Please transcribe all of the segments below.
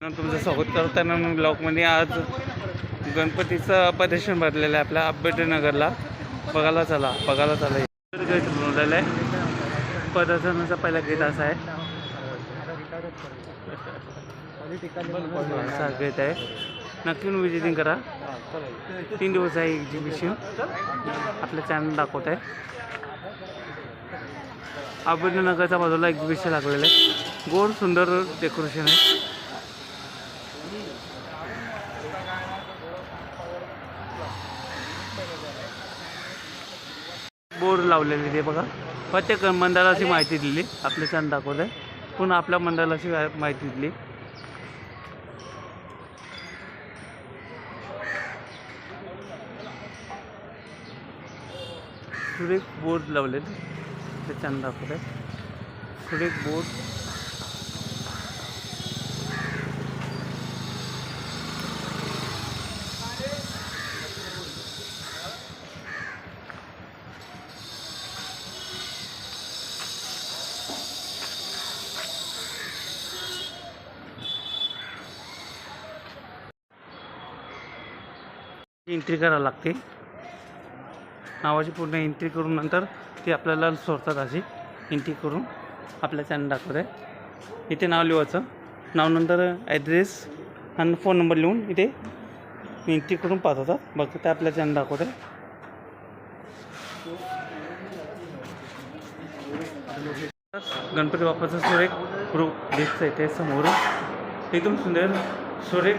तुमचं स्वागत करताना मॅम ब्लॉकमध्ये आज गणपतीचं प्रदर्शन भरलेलं आहे आपल्या आंबेडनगरला बघायला चला बघायला चला. गेट बनवलेलं आहे. प्रदर्शनाचा पहिला गेट असा आहे. असा गेट आहे. नक्की विजिटिंग करा. तीन दिवस आहे एक्झिबिशन आपल्या चॅनल दाखवत आहे. आंबेडनगरच्या बाजूला एक्झिबिशन लागलेलं आहे. गोड सुंदर डेकोरेशन आहे. बोर्ड लावलेले ते बघा. प्रत्येक मंडळाची माहिती दिली. आपल्या छान दाखवत आहे पुन्हा आपल्या मंडळाची माहिती दिली. सुरेख बोर्ड लावले ते छान दाखवत आहे सुरेख बोर्ड. एंट्री करावं लागते. नावाची पूर्ण एंट्री करून नंतर ती आपल्याला सोडतात अशी. एंट्री करून आपल्या चॅनल दाखवत. आहे इथे नाव लिवायचं. नाव नंतर ॲड्रेस आणि फोन नंबर लिहून इथे एंट्री करून पाठवतात. बघ ते आपल्या चॅनल दाखवत. आहे गणपती बाप्पाचं सुरेख रूप दिसतं ते समोरून. एकदम सुंदर सुरेख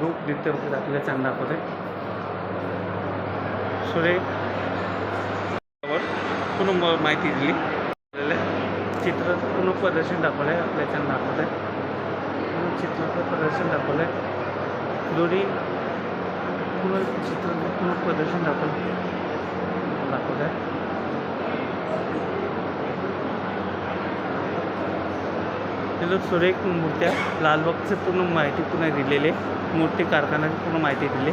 रूप दिसतं आपल्या चॅनल दाखवत. आहे सुरेख म- माहिती दिली. चित्र चित्राचं प्रदर्शन दाखवलं आहे आपल्या चॅनल दाखवत आहे पूर्ण चित्राचं प्रदर्शन दाखवलं आहे दोन्ही पूर्ण चित्र पूर्ण प्रदर्शन दाखवलं दाखवलं आहे त्याला सुरेख मूर्त्या लालबागचं पूर्ण माहिती पुन्हा दिलेली आहे. मूर्ती कारखान्याची पूर्ण माहिती दिली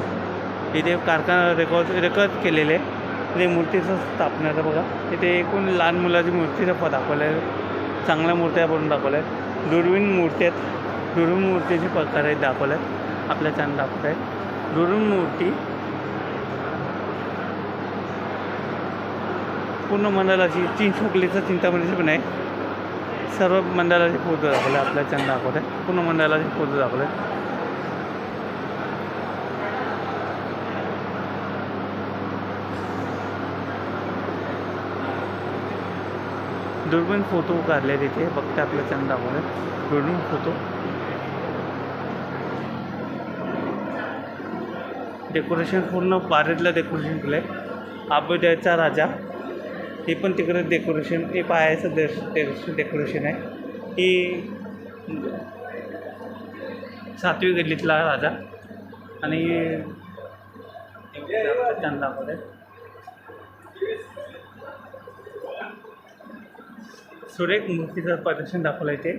इथे कारखाना रेकॉर्ड रेकॉर्ड केलेले आहे. ते मूर्तीचं स्थापनाचं बघा. इथे एकूण लहान मुलाची मूर्तीचं प दाखवल्या चांगल्या मूर्त्या बनवून दाखवल्या आहेत. दुर्बीण मूर्ती आहेत. दुर्बीण मूर्तीचे प्रकार आहेत दाखवल्या आहेत. आपल्या चॅनल दाखवत आहे. दुर्बीण मूर्ती पूर्ण मंडळाची चिंचमुकलीचं चिंतामणीची पण आहे. सर्व मंडळाचे फोटो दाखवले आपल्या चॅनल दाखवत आहे. पूर्ण मंडळाचे फोटो दाखवले दुर्बीण फोटो काढले तिथे. बघते आपल्या चॅनल दाखवले दुर्बीण फोटो. डेकोरेशन पूर्ण बारेतलं डेकोरेशन केलं आहे आबोद्याचा राजा. हे पण तिकडे डेकोरेशन हे पाहायचं देश डेकोरेशन आहे. ही सातवी गल्लीतला राजा. आणि छान सुरेख मूर्तीचं प्रदर्शन दाखवलं आहे ते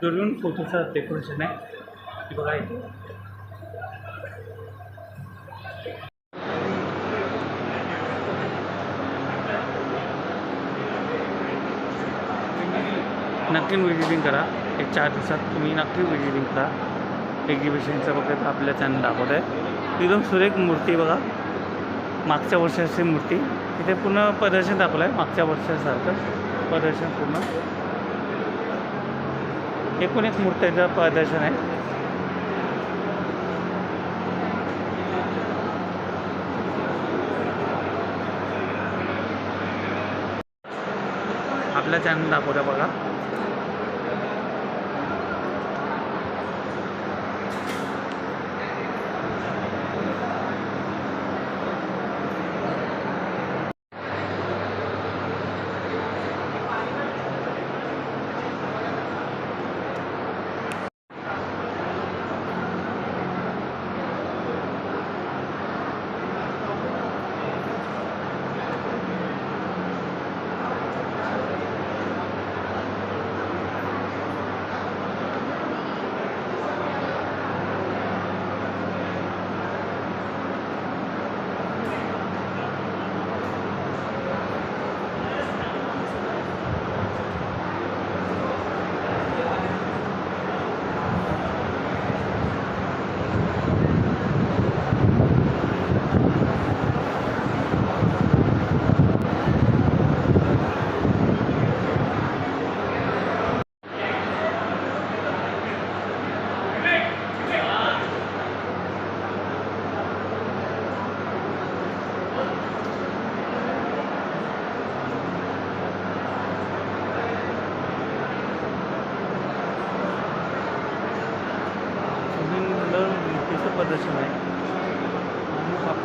दुर्बीण फोटोचं डेकोरेशन आहे. बघा इथे. नक्की विजिटिंग करा. एक चार दिवसात तुम्ही नक्की विजिटिंग करा. एक्झिबिशनचं बघत आपल्या चॅनल दाखवत आहे एकदम सुरेख मूर्ती बघा. मागच्या वर्षाची मूर्ती. इथे पूर्ण प्रदर्शन दाखवलं आहे मागच्या वर्षासारखं. प्रदर्शन पूर्ण. एकूण एक मूर्त्याचं प्रदर्शन आहे. आपल्या चॅनल दाखवत्या बघा.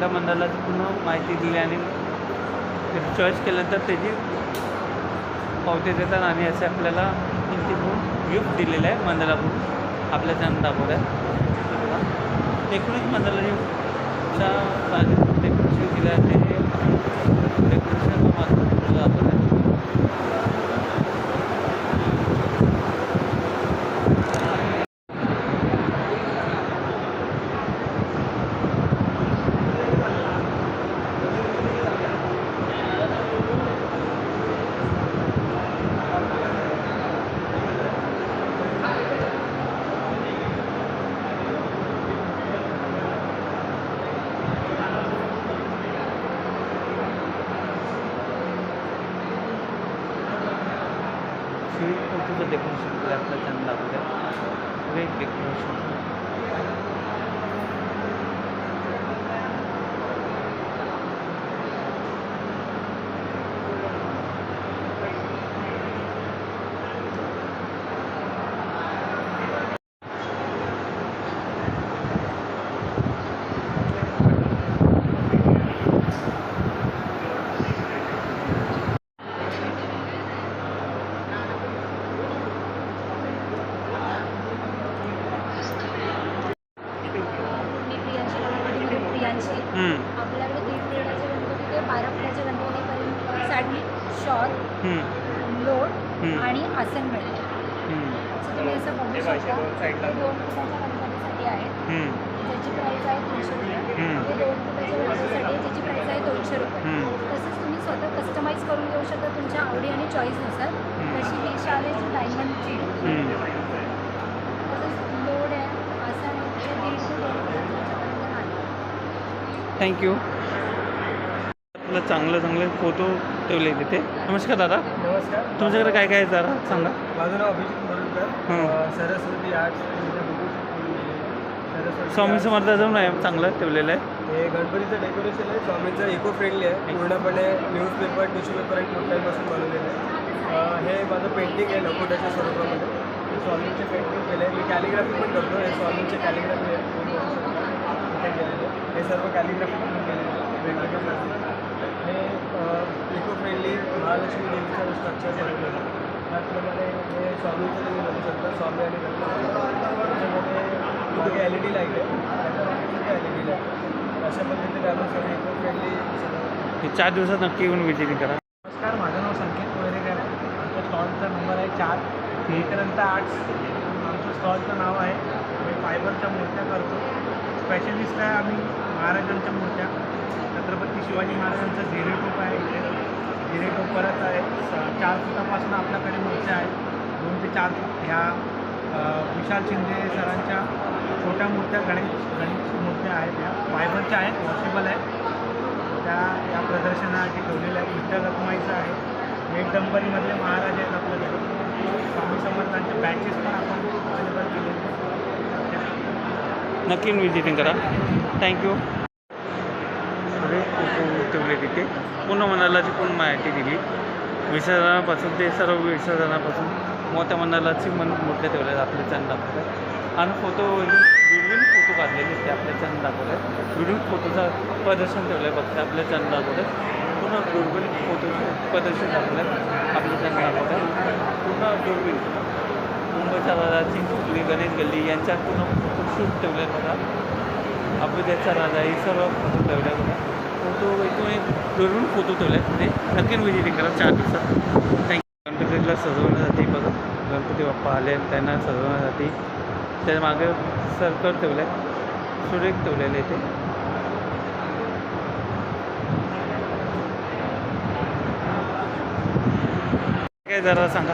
त्या मंडळाची पूर्ण माहिती दिली आणि चॉईस केल्यानंतर त्याची पावती देतात आणि असे आपल्याला किंमती गिफ्ट दिलेलं आहे मंडळाकडून आपल्या चॅनल दाखवत आहे. एकूणच मंडळाच्या डेकोरेशन केलं आहे ते डेकोरेशन आपण दाखवत आहे स्वीट फोटोचं डेकोरेशन केलं आपल्या चॅनल दाखवत आहे वेग डेकोरेशन मी प्रियांशी गणपतीमध्ये प्रियांशी हम्म, आपल्याकडे दीड फुटाचे गणपती ते बारा फुटाच्या गणपतीपर्यंत साठी शॉल हम्म, लोड हम्म. आणि आसन सो तुम्ही असं बघू शकता हे दोन फुटाच्या गणपतीसाठी आहे. हम्म, ज्याची प्राईस आहे तीनशे रुपये. हे दोन फुटाच्या गणपतीसाठी आहे ज्याची प्राईस आहे दोनशे रुपये. तसंच तुम्ही स्वतः कस्टमाइज करून घेऊ शकता तुमच्या आवडी आणि चॉईसनुसार तशी ही शाल आहे जी डायमंडची. तसंच लोड आहे आसन आहे ते दीड ते दोन फुटाच्यापर्यंत आहे. थँक्यू आपलं चांगलं चांगले फोटो ठेवले तिथे. नमस्कार दादा. नमस्कार. तुमच्याकडे काय काय आहे जरा सांगा. माझं नाव अभिजित मुरुडकर. अ, सरस्वती आर्ट्स स्वामी. समर्थाचं आहे चांगलं ठेवलेलं आहे. हे गणपतीचं डेकोरेशन आहे. स्वामींचं इको फ्रेंडली आहे पूर्णपणे न्यूजपेपर टिश्यू पेपर आणि मोठ्यांपासून बनवलेलं आहे. हे माझं पेंटिंग आहे नकोट्याच्या स्वरूपामध्ये. स्वामींचे पेंटिंग केलं आहे मी कॅलिग्राफी पण करतो. हे स्वामींचे कॅलिग्राफी आहे. हे सर्व कॅलिग्राफी पण केलेले आहे. वेगवेगळ्या इको फ्रेंडली महालक्ष्मी देवीचं स्ट्रक्चर बनवलेलं आहे त्याचप्रमाणे हे स्वामींचं तुम्ही बघू शकता स्वामी आणि त्याच्यामध्ये मागे एल ई डी लाइट आहे. एल ई डी लाइट अशा पद्धतीने आपण सगळे इको फ्रेंडली चार दिवसात नक्की येऊन विजिटिंग करा. नमस्कार माझं नाव संकेत वैरेकर आहे. आमच्या स्टॉलचा नंबर आहे चार. विक्रांत आर्ट्स आमचं स्टॉलचं नाव आहे. आम्ही फायबरच्या मूर्त्या करतो. स्पेशलिस्ट आहे आम्ही महाराजांच्या मूर्त्या. छत्रपती शिवाजी महाराजांचं झेरेटोप आहे झेरेटोप परत आहे. स- चार फुटापासून आपल्याकडे मूर्त्या आहेत. दोन ते चार फूट ह्या विशाल शिंदे सरांच्या छोट्या मूर्त्या गणेश गणेश मूर्त्या आहेत ह्या. फायबरच्या आहेत वॉशेबल आहेत. त्या या प्रदर्शनासाठी ठेवलेल्या आहेत. विठ्ठल रखुमाईचं आहे. मेटदंपरीमधले महाराज आहेत आपल्याकडे. स्वामी समर्थांचे बॅचेस पण आपण अवेलेबल केले नक्की विजिटिंग करा. थँक्यू ठेवले तिथे. पूर्ण मंडळाची पूर्ण माहिती दिली. विसर्जनापासून ते सर्व विसर्जनापासून मोठ्या मंडळाची मन मोठे ठेवले आहेत आपल्या चॅनल आणि फोटो दुर्बिण फोटो काढलेले ते आपल्या चंद दाखवत आहेत फोटोचं प्रदर्शन ठेवलं आहे फक्त आपल्या चंद दाखवत पुन्हा पूर्ण दुर्बिण फोटोचं प्रदर्शन दाखवलं आहे आपल्या चॅनल दाखवत आहे पूर्ण मुंबईच्या राजा चिंचोली गणेश गल्ली यांच्या पूर्ण फोटोशूट ठेवले आहेत बघा. अभ्युदयचा राजा हे सर्व फोटो ठेवले बघा. फोटो एकूण एक दुर्मिळ फोटो ठेवले आहे तिथे नक्की विजिटिंग करा. चार दिवसात. थँक्यू गणपतीला सजवण्यासाठी बघा. गणपती बाप्पा आले त्यांना सजवण्यासाठी त्याच्यामागे सर्कल आहे सुरेख ठेवलेले ते. काय जरा सांगा.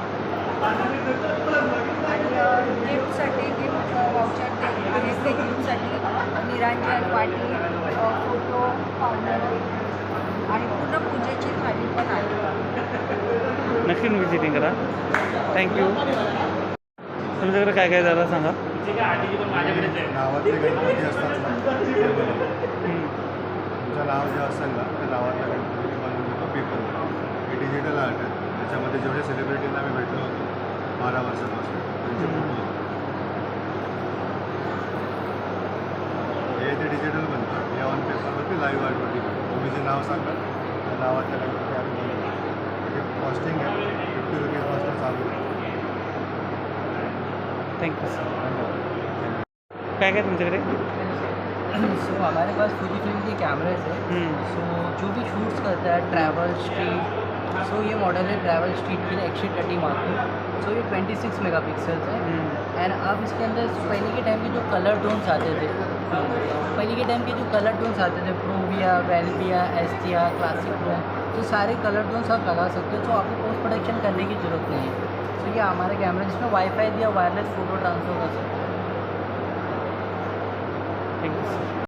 गिफ्टसाठी निरांजन फोटो पावडर आणि पूर्ण पूजेची पण आहे. नक्की विजिटिंग करा. थँक्यू तुमच्याकडे काय काय झालं सांगा. तुमचं नाव जे असेल ना त्या नावातल्या गणपती बनवून हे डिजिटल आर्ट आहे. त्याच्यामध्ये जेवढे सेलिब्रिटींना मी भेटलो होतो बारा वर्षापासून त्यांचे हम्म. फ़ोटो हे। ते डिजिटल बनतं हे ऑन पेपरवरती लाईव्ह तुम्ही नाव सांगाल त्या नावातल्या गणपती आम्ही कॉस्टिंग आहे फिफ्टी रुपीजपासून चालू आहे थँक्यू सर काय काय तुमच्याकडे सो हमारे पास फुजी फ़िल्म के कैमरेज है। हम्म. सो जो भी शूट्स करता है ट्रैवल स्ट्रीट सो ये मॉडल है ट्रैवल स्ट्रीट के लिए एक्शन थर्टी मार्क सो ये 26 मेगापिक्सल्स है। हम्म. एंड अब इसके अंदर पहले के टाइम के जो कलर टोन्स आते थे पहले के टाइम के जो कलर टोन्स आते थे प्रोविया वेल्विया एस्टिया क्लासिक क्रोम तो सारे कलर टोन्स आप लगा सकते हो। तो आपको पोस्ट प्रोडक्शन करने की ज़रूरत नहीं है। तो ये हमारा कैमरा जिसमें वाईफाई दिया वायरलेस फ़ोटो ट्रांसफ़र कर सकते हो। Thank you sir